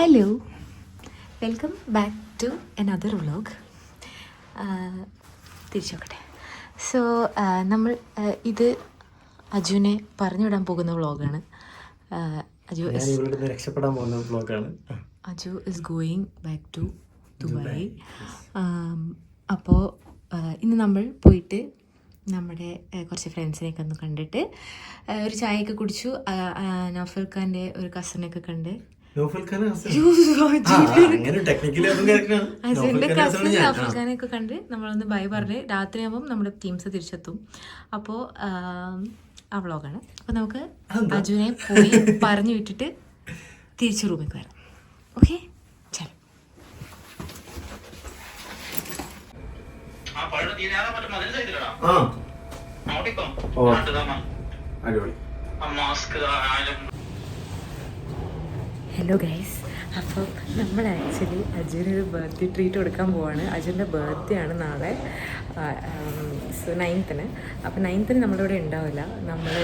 Hello welcome back to another vlog തിരിച്ചോക്കട്ടെ so നമ്മൾ uh, ഇത് അജുവിനെ പറഞ്ഞു വിടാൻ പോകുന്ന വ്ളോഗാണ് അജു is ഇവിടെ രക്ഷപ്പെടാൻ പോകുന്ന വ്ളോഗാണ് Aju is going back to Dubai അപ്പോൾ ഇന്ന് നമ്മൾ പോയിട്ട് നമ്മുടെ കുറച്ച് ഫ്രണ്ട്സിനെയൊക്കെ ഒന്ന് കണ്ടിട്ട് ഒരു ചായയൊക്കെ കുടിച്ചു. നൗഫൽ ഖാന്റെ ഒരു കസിനൊക്കെ കണ്ട് ഖാൻ കസിൻ കണ്ട് നമ്മളൊന്ന് ബൈ പറഞ്ഞ് രാത്രിയാകുമ്പം നമ്മുടെ ടീംസ് തിരിച്ചെത്തും. അപ്പോൾ ആ വ്ളോഗാണ് അപ്പോൾ നമുക്ക് അജുനെ അജുവിനെ പോയി പറഞ്ഞു വിട്ടിട്ട് തിരിച്ചു റൂമിൽ വരാം. ഓക്കെ ചലോ. മാസ്ക് പഴയ തീരാതെ മറ്റേ മതിൽ ചെയ്തില്ലടാ ആ അങ്ങോട്ടിപ്പം ഓ. നാട്ടുകാമ അടിപൊളി ആ മാസ്ക് ആയാലും ഹലോ ഗൈസ് അപ്പോൾ നമ്മൾ ആക്ച്വലി അജുനൊരു ബർത്ത്ഡേ ട്രീറ്റ് കൊടുക്കാൻ പോവാണ്. അജുന്റെ ബർത്ത്ഡേ ആണ് നാളെ. സോ നയൻത്തിന് അപ്പോൾ നയൻത്തിന് നമ്മളിവിടെ ഉണ്ടാവില്ല. നമ്മൾ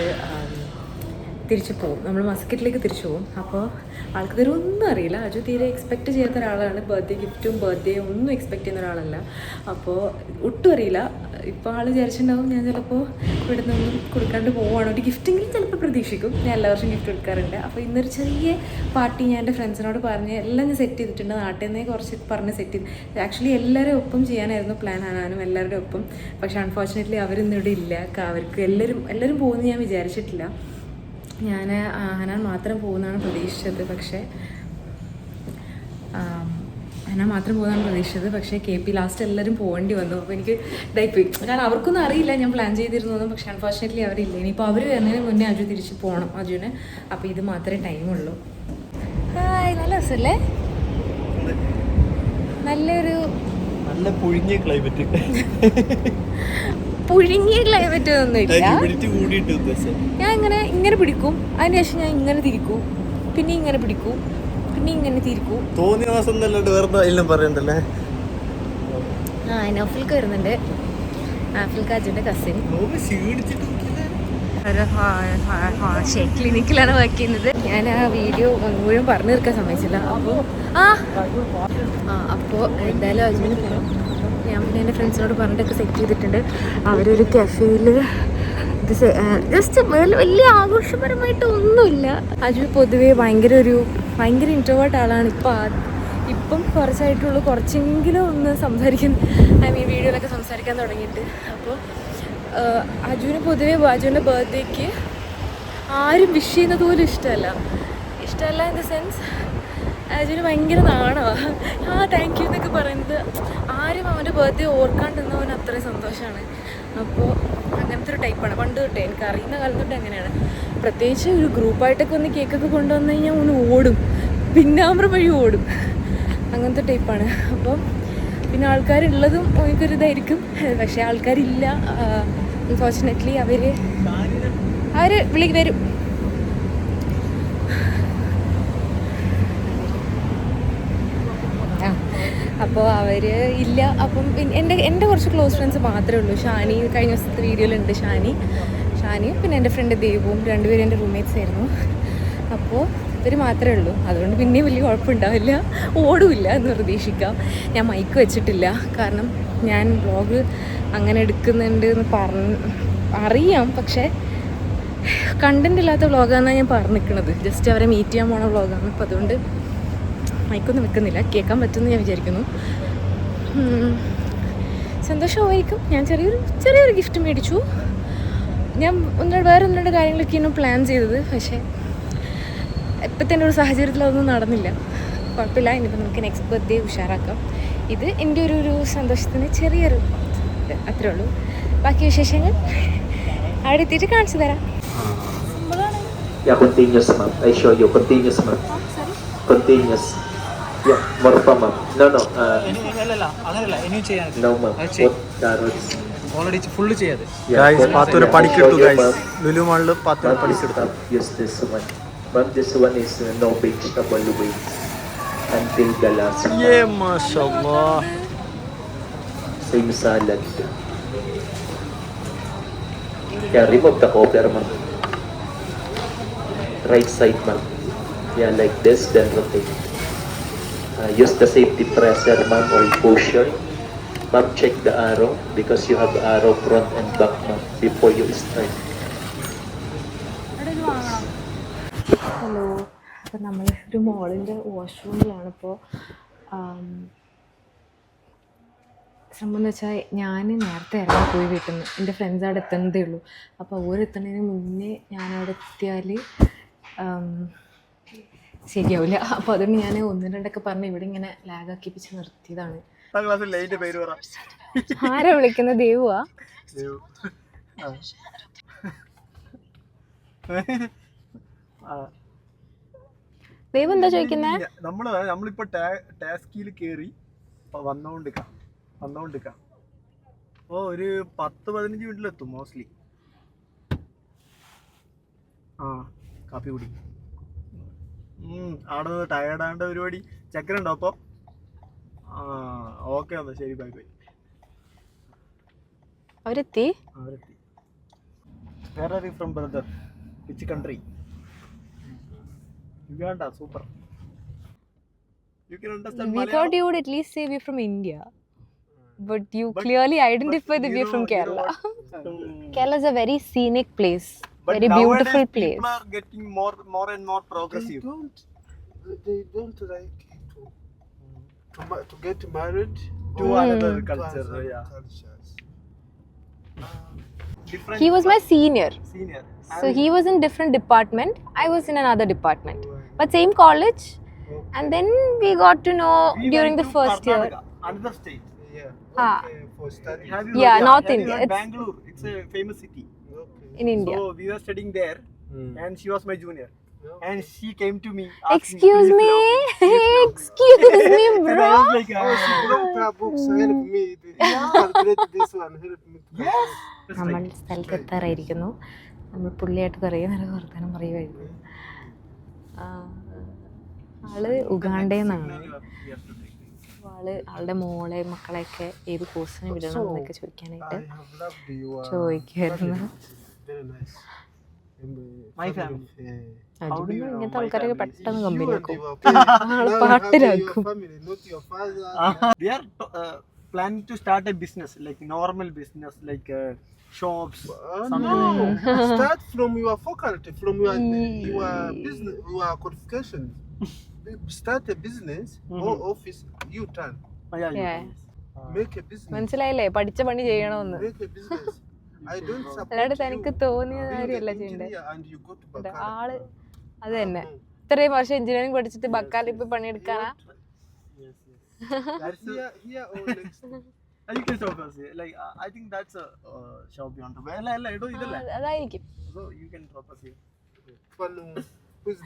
തിരിച്ചു പോകും നമ്മൾ മസ്കറ്റിലേക്ക് തിരിച്ചു പോകും അപ്പോൾ ആൾക്ക് ഇതൊരു ഒന്നും അറിയില്ല. അജു തീരെ എക്സ്പെക്റ്റ് ചെയ്യാത്ത ഒരാളാണ്. ബർത്ത്ഡേ ഗിഫ്റ്റും ബർത്ത്ഡേ ഒന്നും എക്സ്പെക്ട് ചെയ്യുന്ന ഒരാളല്ല. അപ്പോൾ ഒട്ടും അറിയില്ല. ഇപ്പോൾ ആൾ വിചാരിച്ചിട്ടുണ്ടാവും ഞാൻ ചിലപ്പോൾ ഇവിടെ നിന്നൊന്നും കൊടുക്കാണ്ട് പോവുകയാണ്. ഒരു ഗിഫ്റ്റെങ്കിലും ചിലപ്പോൾ പ്രതീക്ഷിക്കും. ഞാൻ എല്ലാ വർഷവും ഗിഫ്റ്റ് കൊടുക്കാറുണ്ട്. അപ്പോൾ ഇന്നൊരു ചെറിയ പാർട്ടി ഞാൻ എന്റെ ഫ്രണ്ട്സിനോട് പറഞ്ഞ് എല്ലാം ഞാൻ സെറ്റ് ചെയ്തിട്ടുണ്ട്. നാട്ടിൽ നിന്നേ കുറച്ച് പറഞ്ഞ് സെറ്റ് ചെയ്ത്. ആക്ച്വലി എല്ലാവരും ഒപ്പം ചെയ്യാനായിരുന്നു പ്ലാൻ ആനാനും എല്ലാവരുടെ ഒപ്പം. പക്ഷേ അൺഫോർച്ചുനേറ്റ്ലി അവരിന്നിവിടെ ഇല്ല. അവർക്ക് എല്ലാവരും എല്ലാവരും പോകുമെന്ന് ഞാൻ വിചാരിച്ചിട്ടില്ല. ഞാൻ ഹനാൻ മാത്രം പോകുന്നതാണ് പ്രതീക്ഷിച്ചത്. പക്ഷേ ഹനാൻ മാത്രം പോകുന്നതാണ് പ്രതീക്ഷിച്ചത്. പക്ഷേ കെ പി ലാസ്റ്റ് എല്ലാവരും പോകേണ്ടി വന്നു. അപ്പോൾ എനിക്ക് ഇതായിപ്പോയി കാരണം അവർക്കൊന്നും അറിയില്ല ഞാൻ പ്ലാൻ ചെയ്തിരുന്നതും പക്ഷേ അൺഫോർച്ചുനേറ്റ്ലി അവരില്ല. ഇനിയിപ്പോൾ അവർ വരുന്നതിന് മുന്നേ അജു തിരിച്ച് പോകണം അജുവിന്. അപ്പോൾ ഇത് മാത്രമേ ടൈമുള്ളൂ നല്ല രസമല്ലേ നല്ലൊരു നല്ല പുഴുങ്ങിയ ക്ലൈമറ്റ് പുഴുങ്ങിയ ക്ലൈമറ്റ് ഇല്ല ഞാൻ ഇങ്ങനെ ഇങ്ങനെ പിടിക്കും. അതിന് ശേഷം ഞാൻ ഇങ്ങനെ തിരിക്കും. പിന്നെ ഇങ്ങനെ പിടിക്കും. പിന്നെ ഇങ്ങനെ തിരിക്കും. തോന്നിയ മാസം വേറെ എല്ലാം പറയണ്ടല്ലേ? ആ നൗഫിൽക്ക് വരുന്നുണ്ട്. ആഫിൽക്ക് അജുന്റെ കസിൻ ക്ലിനിക്കിലാണ് വർക്ക് ചെയ്യുന്നത്. ഞാൻ ആ വീഡിയോ മുഴുവൻ പറഞ്ഞു തീർക്കാൻ സമ്മതിച്ചില്ല. അപ്പോൾ ആ അപ്പോ അപ്പോൾ എന്തായാലും അജുവിന് പോകണം ഞാൻ പിന്നെ എന്റെ ഫ്രണ്ട്സിനോട് പറഞ്ഞിട്ടൊക്കെ സെറ്റ് ചെയ്തിട്ടുണ്ട്. അവരൊരു കഫേയിൽ ഇത് ജസ്റ്റ് വലിയ ആഘോഷപരമായിട്ട് ഒന്നുമില്ല. അജു പൊതുവേ ഭയങ്കര ഒരു ഭയങ്കര ഇൻട്രോവേർട്ട് ആളാണ്. ഇപ്പോൾ ഇപ്പം കുറച്ചായിട്ടുള്ളൂ. കുറച്ചെങ്കിലും ഒന്ന് സംസാരിക്കാൻ ഐ മീൻ വീഡിയോയിലൊക്കെ സംസാരിക്കാൻ തുടങ്ങിയിട്ട്. അപ്പോൾ അജുവിന് പൊതുവേ അജുവിന്റെ ബർത്ത്ഡേക്ക് ആരും വിഷ് ചെയ്യുന്നത് പോലും ഇഷ്ടമല്ല. ഇഷ്ടമല്ല ഇൻ ദ സെൻസ് അജുവിന് ഭയങ്കര നാണമാണ് ആ താങ്ക് യു എന്നൊക്കെ പറയുന്നത്. ആരും അവന്റെ ബർത്ത്ഡേ ഓർക്കാണ്ടിരുന്നവന് അത്രയും സന്തോഷമാണ് അപ്പോൾ അങ്ങനത്തെ ഒരു ടൈപ്പാണ് പണ്ട് തൊട്ടേ എനിക്ക് അറിയുന്ന കാലം തൊട്ട് അങ്ങനെയാണ്. പ്രത്യേകിച്ച് ഒരു ഗ്രൂപ്പായിട്ടൊക്കെ ഒന്ന് കേക്കൊക്കെ കൊണ്ടുവന്നു കഴിഞ്ഞാൽ ഒന്ന് ഓടും. പിന്നാമ്പ്ര വഴി ഓടും. അങ്ങനത്തെ ടൈപ്പാണ് അപ്പം പിന്നെ ആൾക്കാരുള്ളതും എനിക്കൊരു ഇതായിരിക്കും. പക്ഷേ ആൾക്കാരില്ല. അൺഫോർച്ചുനേറ്റ്ലി അവർ അവർ വിളി വരും ആ അപ്പോൾ അവർ ഇല്ല. അപ്പം എന്റെ എന്റെ കുറച്ച് ക്ലോസ് ഫ്രണ്ട്സ് മാത്രമേ ഉള്ളൂ. ഷാനി കഴിഞ്ഞ ദിവസത്തെ വീഡിയോയിലുണ്ട് ഷാനി. ഷാനിയും പിന്നെ എന്റെ ഫ്രണ്ട് ദേവും രണ്ടുപേരും എന്റെ റൂംമേറ്റ്സ് ആയിരുന്നു. അപ്പോൾ ഇവർ മാത്രമേ ഉള്ളൂ. അതുകൊണ്ട് പിന്നെയും വലിയ കുഴപ്പമുണ്ടാവില്ല. ഓടുമില്ല എന്ന് പ്രതീക്ഷിക്കാം. ഞാൻ മൈക്ക് വെച്ചിട്ടില്ല. കാരണം ഞാൻ വ്ളോഗ് അങ്ങനെ എടുക്കുന്നുണ്ട് എന്ന് പറഞ്ഞ് അറിയാം. പക്ഷേ കണ്ടന്റ് ഇല്ലാത്ത വ്ളോഗാണെന്നാണ് ഞാൻ നിൽക്കുന്നത് ജസ്റ്റ് അവരെ മീറ്റ് ചെയ്യാൻ പോണ വ്ളോഗാണ് അപ്പോൾ അതുകൊണ്ട് മൈക്കൊന്നും വെക്കുന്നില്ല. കേൾക്കാൻ പറ്റുമെന്ന് ഞാൻ വിചാരിക്കുന്നു. സന്തോഷമായിരിക്കും. ഞാൻ ചെറിയൊരു ചെറിയൊരു ഗിഫ്റ്റ് മേടിച്ചു. ഞാൻ ഒന്ന് വേറെ ഒന്ന് രണ്ട് കാര്യങ്ങളൊക്കെയാണ് പ്ലാൻ ചെയ്തത്. പക്ഷേ ഇപ്പോഴത്തെ ഒരു സാഹചര്യത്തിൽ അതൊന്നും നടന്നില്ല. കുഴപ്പമില്ല. ഇനിയിപ്പോൾ നമുക്ക് നെക്സ്റ്റ് ബർത്ത്ഡേ ഉഷാറാക്കാം. ഇത് എന്റെ ഒരു ഒരു സന്തോഷത്തിന് ചെറിയൊരു അത്രേ ഉള്ളൂ. ബാക്കി വിശേഷങ്ങൾ? അവിടെ എത്തിയിട്ട് കാണിച്ചു തരാം. Yeah, continuous, ma'am. I show you continuous, ma'am. Continuous. Yeah, more pa, ma'am. No, no. Uh, ചെയ്യ്. What carrots? ഓൾറെഡി ഫുള്ള് ചെയ്യാതെ Yeah, ഗൈസ് പാത്തൂര് yeah, പണിക്കെടുത്തു ഗൈസ് ലുലു മാളിൽ പാത്തൂര് പണിക്കെടുത്തു ma'am, use this one. This one is uh, no vegetable waste until the last month. മാഷല്ലാ Same salad. Yeah, remove the cover, ma'am. Right side, ma'am. Yeah, like this, then rotate. Uh, use the safety presser, ma'am, or caution. Ma'am, check the arrow because you have arrow front and back, ma'am, before you start. Hello അപ്പം നമ്മൾ ഒരു മോളിന്റെ വാഷ്റൂമിലാണ് ഇപ്പോൾ സംഭവം എന്ന് വെച്ചാൽ ഞാൻ നേരത്തെ ഇറങ്ങി പോയി വീട്ടിൽ നിന്ന് എന്റെ ഫ്രണ്ട്സ് അവിടെ എത്തുന്നതേ ഉള്ളൂ അപ്പോൾ ഓരെത്തുന്നതിന് മുന്നേ ഞാൻ എത്തിയാൽ ശരിയാവില്ല. അപ്പോൾ അതുകൊണ്ട് ഞാൻ ഒന്ന് രണ്ടൊക്കെ പറഞ്ഞ് ഇവിടെ ഇങ്ങനെ ലാഗാക്കിപ്പിച്ച് നിർത്തിയതാണ്. ആരാ വിളിക്കുന്നത് ദേവുവാ. ദേവ്. എന്താ ചോദിക്കുന്നത് നമ്മൾ നമ്മളിപ്പോ ടാസ്കിയിൽ കേറി വന്നോണ്ടിക്കാം വന്നോണ്ടിരിക്കാം ഓ ഒരു പത്ത് പതിനഞ്ച് മിനിറ്റിലെത്തും മോസ്റ്റ്ലി ആ കാപ്പി കുടി. ഉം, അവിടെ നിന്ന് ടയർഡാണ്ട പരിപാടി ചക്കരുണ്ടോ അപ്പൊ ആ ഓക്കെ എന്നാ ശരി ബൈ ബൈ അവരെത്തി അവരെത്തി where are you from brother which country Uganda super you can understand We thought you would at least say we're from India. But you but, clearly identify that we're from Kerala. Kerala is a very scenic place, very beautiful place. People are getting more, more and more progressive. They don't they don't like to to, to get married To Mm. another culture, other yeah. cultures. Different He was my senior. senior. So he was in different department. I was in another department. But same college. And then we got to know We during went the to first year. Another state. Yeah. Ah. Okay, for study. Yeah, heard- North have you India. heard It's- Bangalore. It's a famous city. In India. So we were studying there, Mm. and she was my junior. Yeah. And she came to me. Excuse me, me. Excuse me, And I bro. was like, Oh, she broke brought her books. Help me. Calculate this one. Help me. that's നമ്മൾ. സ്ഥലത്ത് എത്താറായിരിക്കുന്നു നമ്മൾ പുള്ളിയായിട്ട് കുറേ നേരം വർത്തമാനം പറയുമായിരുന്നു ആൾ ഉഗാണ്ടേന്നാണ് ആൾ ആളുടെ മോളെ മക്കളെയൊക്കെ ഏത് കോഴ്സിന് വിടണം എന്നൊക്കെ ചോദിക്കാനായിട്ട് I Um, know ഇങ്ങനത്തെ ആൾക്കാരൊക്കെ? പെട്ടെന്ന് കമ്പനി have പാട്ടിലാക്കും. Uh-huh. Uh, planning to start a business, like normal business, like uh, shops. Uh, something no, start from your faculty, from your your business, your qualification. Start a business or office. You turn. Oh, yeah, Yeah. Make a business. മനസ്സിലായില്ലേ പഠിച്ച പണി ചെയ്യണമെന്ന് Make a business. I അല്ലാണ്ട് തനിക്ക് തോന്നിയ കാര്യമല്ല ചെയ്യണ്ടേ. ആൾ അത് തന്നെ ഇത്രയും വർഷം എഞ്ചിനീയറിംഗ് പഠിച്ചിട്ട് ബക്കാലിൽ ഇപ്പൊ പണിയെടുക്കാനാ uh, uh, I uh, അതായിരിക്കും here. One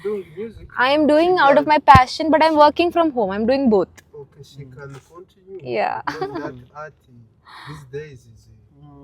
doing music. I'm doing out of my passion but I'm working from home I'm Okay, she can continue. Yeah. That art uh, these days is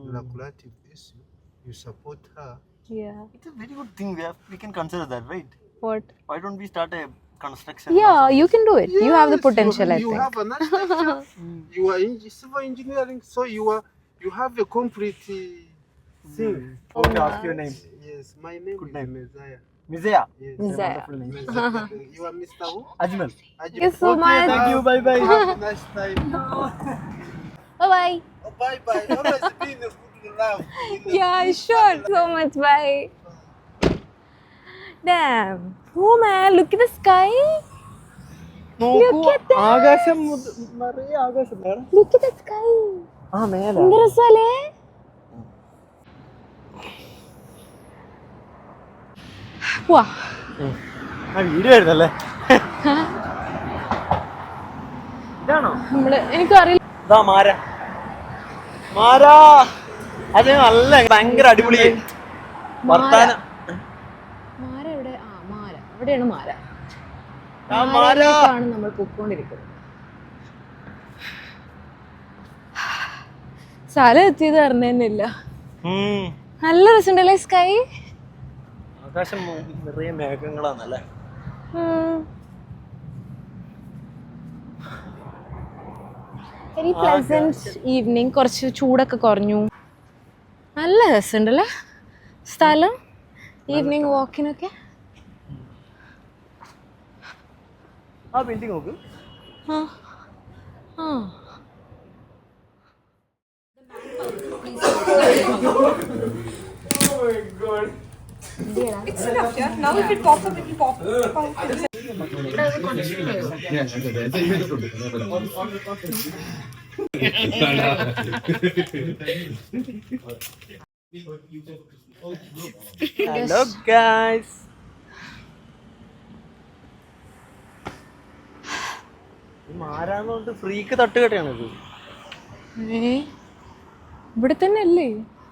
lucrative issue, you support her. Yeah. It's a very good thing. We have we can consider that, right? What? Why don't we start a construction? Yeah, you can do it. you have the potential, you, I you think. have an architecture, you are in civil engineering, so you are you have a complete uh, hmm. thing. Okay, ask your name. Yes, my name Good is name. Messiah. Mizaya. Yes. Messiah. Wonderful name. You are Mr. Who? Ajmal. Ajay. Thank so Okay, much. Thank you. Bye bye. Have a nice time. Bye bye. Bye bye. Always be in the good love. Yeah, sure. So much. Bye. Damn. Oh man, look at the sky. Look at that. ആകാശം മുത- നിറയെ ആകാശം വേറെ Look at the sky. ആ മേലെ എന്ത് രസമല്ലേ വാ ആ വീഡിയോ ആയിരുന്നല്ലേ ഇതാണോ നമ്മൾ എനിക്കറിയില്ല ഇതാ മാര മാര? അത് നല്ല ഭയങ്കര അടിപൊളി. വർത്താനം. മാര എവിടെ ആ മാര. ഇവിടെയാണ് മാര. ആ മാര. മാരയിലേക്കാണ് നമ്മൾ പൊക്കോണ്ടിരിക്കുന്നത്. സ്ഥലം എത്തിയത് അറിഞ്ഞില്ല ഉം. നല്ല രസമുണ്ടല്ലേ സ്കൈ ആകാശം നിറയെ മേഘങ്ങളാണല്ലേ വെരി പ്ലസന്റ് ഈവനിങ് കുറച്ച് ചൂടൊക്കെ കുറഞ്ഞു. നല്ല രസമുണ്ടല്ലേ? സ്ഥലം? ഈവനിങ് വാക്കിനൊക്കെ ആ ബിൽഡിംഗ് നോക്ക്. ആ ആ. ഹലോ ഗായ്സ് മാരാന്നോണ്ട് ഫ്രീക്ക് തട്ടുകെട്ടാണ് ഇത് ഇവിടെ തന്നെ അല്ലേ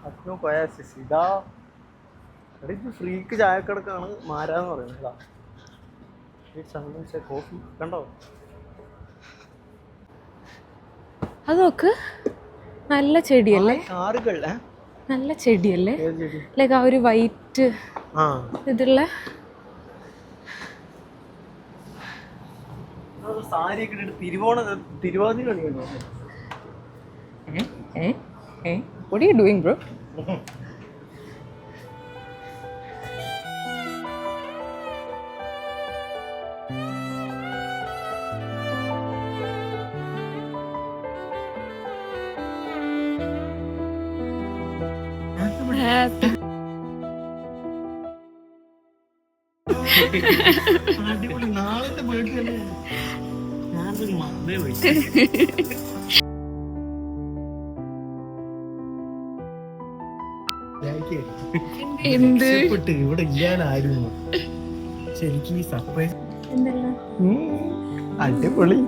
അഗ്നോ കൊയാസിസ് ഇത് ഫ്രീക്ക് ചായക്കടക്കാണ് മാരാന്ന് പറയുന്നത്. ഇതാ കോഫി കണ്ടോ അത് നോക്ക്. നല്ല ചെടിയല്ലേ? കാറുകൾ? നല്ല ചെടിയല്ലേ? ലൈക്ക് ആ ഒരു വൈറ്റ് ഇതുള്ള? തിരുവോണ ഡൂയിങ് കളിക്കണോ bro അടിപൊളി നാളത്തെ അല്ലേ പോയി എന്ത് ഇവിടെ ഇല്ലാനായിരുന്നു. ശരിക്കും ഈ സർപ്രൈസ് അടിപൊളി.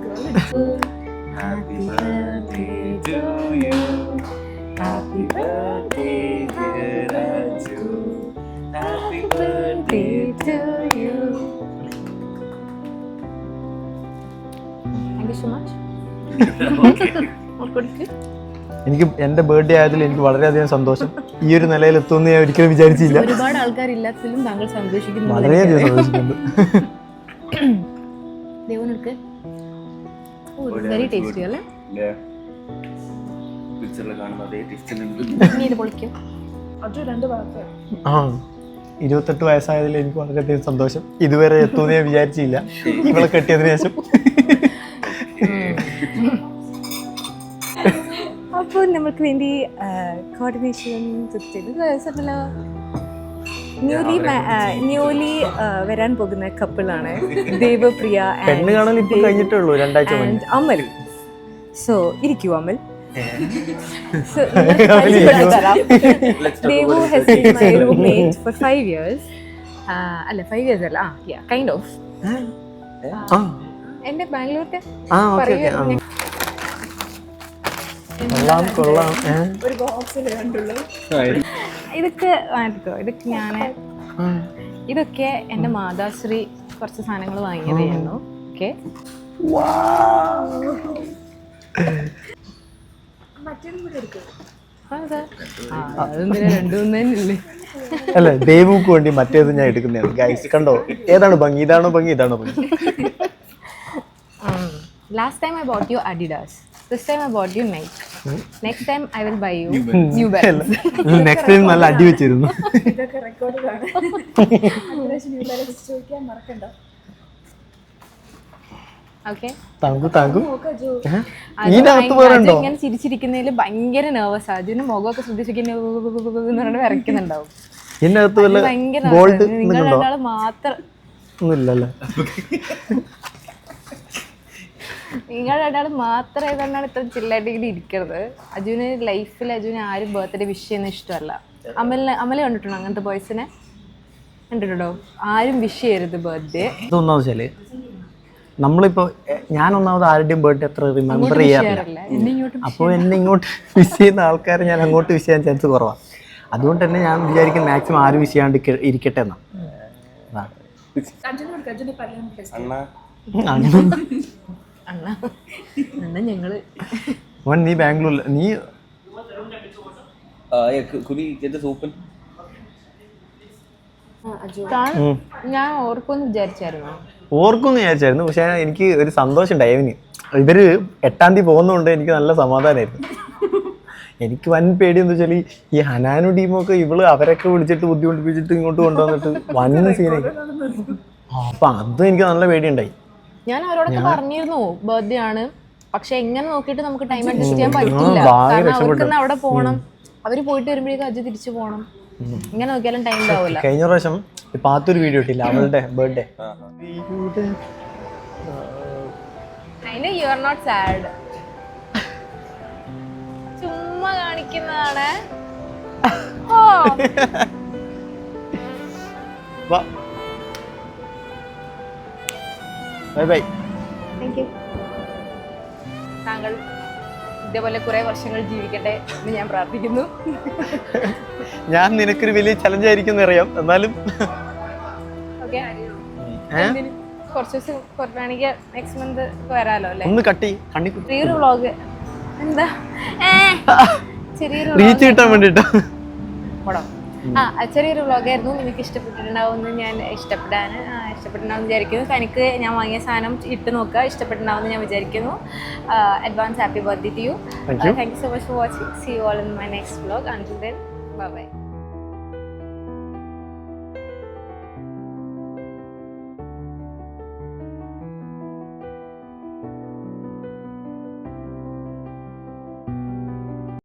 Thank you so much. എനിക്ക് എന്റെ ബർത്ത്ഡേ ആയതിൽ എനിക്ക് വളരെയധികം സന്തോഷം. ഈ ഒരു നിലയിൽ എത്തുമെന്ന് ഞാൻ ഒരിക്കലും വിചാരിച്ചില്ല. ഒരുപാട് ആൾക്കാരില്ലാത്തതിലും താങ്കൾ സന്തോഷിക്കുന്നു വളരെയധികം സന്തോഷിക്കുന്നു ദേവനെടുക്ക് വെരി ടേസ്റ്റി അല്ലേ? പിക്ചറിൽ കാണുന്ന അതേ ആ ഇരുപത്തെട്ട് വയസ്സായതിൽ എനിക്ക് വളരെയധികം സന്തോഷം. ഇതുവരെ എത്തുമെന്ന് ഞാൻ വിചാരിച്ചില്ല. ഇവളെ കെട്ടിയതിനു ശേഷം. അപ്പോൾ നമ്മൾക്ക് വേണ്ടി കോർഡിനേഷൻ ചെയ്തല്ലോ ന്യൂലി ന്യൂലി വരാൻ പോകുന്ന കപ്പിളാണ് ദേവപ്രിയ പെണ്ണ് ഇപ്പൊ കഴിഞ്ഞിട്ടേ ഉള്ളൂ രണ്ടാഴ്ച അമൽ. സോ ഇരിക്കൂ Amal. So, Devu has been my roommate for five years. Uh, അല്ല ഫൈവ് ഇയേഴ്സ് അല്ല. ആ കൈൻഡ് ഓഫ് എന്റെ എന്റെ ബാംഗ്ലൂരിന്റെ കൊള്ളാം. കൊള്ളാം? ഇതൊക്കെ വാങ്ങിക്കോ ഇതൊക്കെ ഞാൻ ഇതൊക്കെ എന്റെ മാതാശ്രീ കുറച്ച് സാധനങ്ങൾ വാങ്ങിയതായിരുന്നു. ഓക്കെ അല്ല ദേവുക്ക് വേണ്ടി മറ്റേത് ഞാൻ എടുക്കുന്നതാണ് ഗൈസ് കണ്ടോ? ഏതാണ് ഭംഗി? ഇതാണോ ഭംഗി? ഇതാണോ ഭംഗി? Last time I bought you Adidas this time I bought you Nike next time I will buy you New Balance next time നല്ല അടി വെച്ചിരുന്നു. Okay thank you thank you? ഇതിനകത്ത് വേറെ ഉണ്ടോ? ഇങ്ങനെ ചിരിച്ചിരിക്കുന്നതിൽ ഭയങ്കര നെർവസ് അതിന് മുഖമൊക്കെ ശ്രദ്ധിച്ചിരിക്കുന്ന വിറയ്ക്കുന്നുണ്ടാവും. ഇതിനകത്ത് വല്ല ഗോൾഡ് മാത്രം. ഒന്നുമില്ലല്ലേ? നിങ്ങൾ രണ്ടാൾ മാത്രമേ ഏതാണ്ടാണ് ഇത്ര ചില്ലായിട്ട് ഇങ്ങനെ ഇരിക്കുന്നത് അജുവിന് ലൈഫിൽ അജുവിന് ആരും ബർത്ത്ഡേ വിഷ് ചെയ്യുന്ന ഇഷ്ടമല്ല. അമലിനെ അമല കണ്ടിട്ടുണ്ടോ അങ്ങനത്തെ ബോയ്സിനെ കണ്ടിട്ടുണ്ടോ? ആരും വിഷ് ചെയ്യരുത് ബർത്ത്ഡേ ഇതൊന്നാമത് വെച്ചാൽ നമ്മളിപ്പോ ഞാൻ ഒന്നാമത് ആരുടെയും ബർത്ത്ഡേ അത്ര റിമെമ്പർ ചെയ്യാറില്ല. ചെയ്യാറില്ല എന്നെ ഇങ്ങോട്ട് അപ്പോൾ എന്നെ ഇങ്ങോട്ട് വിഷ് ചെയ്യുന്ന ആൾക്കാരെ ഞാൻ അങ്ങോട്ട് വിഷ് ചെയ്യാൻ ചാൻസ് കുറവാണ് അതുകൊണ്ട് തന്നെ ഞാൻ വിചാരിക്കും മാക്സിമം ആരും വിഷ് ചെയ്യാണ്ട് ഇരിക്ക- ഇരിക്കട്ടെ എന്നാ. മോൻ നീ ബാംഗ്ലൂരിൽ നീ കുനി സൂപ്പൻ? ഞാൻ ഓർക്കുമെന്ന് വിചാരിച്ചായിരുന്നോ. ഓർക്കുമെന്ന് വിചാരിച്ചായിരുന്നു. പക്ഷെ എനിക്ക് ഒരു സന്തോഷം ഉണ്ടായി ഇവർ എട്ടാം തീയതി പോകുന്നതുകൊണ്ട് എനിക്ക് നല്ല സമാധാനമായിരുന്നു. എനിക്ക് വൻ പേടി എന്ന് വെച്ചാൽ ഈ ഹനാനു ടീമൊക്കെ ഇവൾ അവരൊക്കെ വിളിച്ചിട്ട് ബുദ്ധിമുട്ടിപ്പിച്ചിട്ട് ഇങ്ങോട്ട് കൊണ്ടുവന്നിട്ട് വൻ സീനായി അപ്പൊ അതും എനിക്ക് നല്ല പേടിയുണ്ടായി. ഞാൻ അവരോടൊക്കെ പറഞ്ഞിരുന്നു ബർത്ത്ഡേ ആണ്. പക്ഷെ എങ്ങനെ നോക്കിയിട്ട് നമുക്ക് ടൈം അഡ്ജസ്റ്റ് ചെയ്യാൻ പറ്റില്ല. കാരണം അവിടെ പോകണം അവർ പോയിട്ട് വരുമ്പോഴേക്കും അജ് തിരിച്ചു പോകണം ഇങ്ങനെ നോക്കിയാലും ടൈം ഉണ്ടാവില്ല കഴിഞ്ഞ പ്രാവശ്യം പാത്തൊരു വീഡിയോ ഇട്ടില്ല. അവളുടെ ബർത്ത്ഡേ അതിന് യു ആർ നോട്ട് സാഡ് ചുമ്മാ കാണിക്കുന്നതാണ്. ഓ ബൈ ബൈ താങ്ക് താങ്കൾ ഇതേപോലെ കുറെ വർഷങ്ങൾ ജീവിക്കട്ടെ എന്ന് ഞാൻ പ്രാർത്ഥിക്കുന്നു. ഞാൻ നിനക്കൊരു വലിയ ചലഞ്ച് ആയിരിക്കും അറിയാം. എന്നാലും ഓക്കെ ഏ? കുറച്ച് ദിവസം കുറവാണെങ്കിൽ നെക്സ്റ്റ് മന്ത് വരാലോ അല്ലേ? ഒന്ന് കട്ടി കണ്ണി ചെറിയൊരു വ്ളോഗ് എന്താ? ചെറിയൊരു റീച്ച് കിട്ടാൻ വേണ്ടിട്ടോ. ആ ചെറിയൊരു വ്ളോഗായിരുന്നു. നിങ്ങൾക്ക് ഇഷ്ടപ്പെട്ടിട്ടുണ്ടാവുമെന്ന് ഞാൻ ഇഷ്ടപ്പെടാൻ ഇഷ്ടപ്പെട്ടിട്ടുണ്ടാവും വിചാരിക്കുന്നു. തനിക്ക് ഞാൻ വാങ്ങിയ സാധനം ഇട്ട് നോക്കുക. ഇഷ്ടപ്പെട്ടിട്ടുണ്ടാവുമെന്ന് ഞാൻ വിചാരിക്കുന്നു. Advance happy birthday to you thank you so much for watching see you all in my next vlog until then bye bye